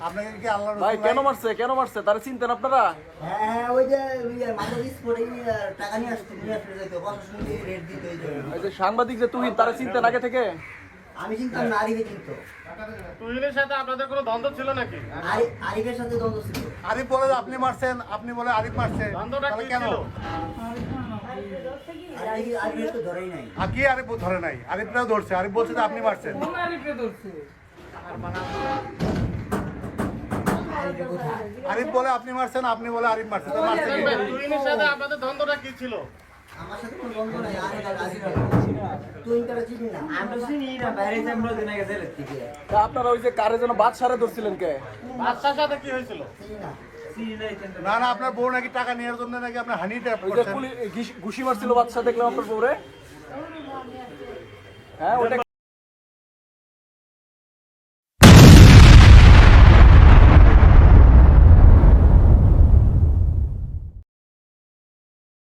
ভাই কেন মারছে? কেন মারছে? তারা চিনতেন আপনারা? হ্যাঁ হ্যাঁ ওই যে টাকা নিয়ে আসতে রেট দিতে ওই সাংবাদিক যে তুহিন তারা চিনতেন আগে থেকে? আমি চিন্তাম না আরিফে চিনতো। তুহিনের সাথে আপনাদের কোনো দ্বন্দ্ব ছিল নাকি? আরি- আরিফের সাথে দ্বন্দ্ব ছিল। আরিফ বলে আপনি মারছেন আপনি বলে আরিফ মারছে। দ্বন্দ্বটা কি কেন? আরিফ আরিফের নাই। আর কি আরিফ ধরে নাই? আরিফরাও ধরছে আরিফ বলছে যে আপনি মারছেন। আরিফ বলে আপনি মারছেন আপনি বলে আরিফ মারছেন তো মারছে মিজান কে? সাথে আপনাদের দ্বন্দ্বটা কি ছিল? আমার সাথে কোনো দ্বন্দ্ব নাই তুই তারা চিনি না? আমরা চিনি না বাইরে যে আমরা দিনে গেছে থেকে। তা আপনারা ওই যে কারে যেন ধরছিলেন কে? সাথে কি হয়েছিল? চিনি না। চিনি নাই কিন্তু না না আপনার বউ নাকি টাকা নেওয়ার জন্য নাকি আপনার হানি ট্যাপ ওই যে করছেন? ঘুষি মারছিল বাচ্চা দেখলাম আপনার পরে হ্যাঁ ওটা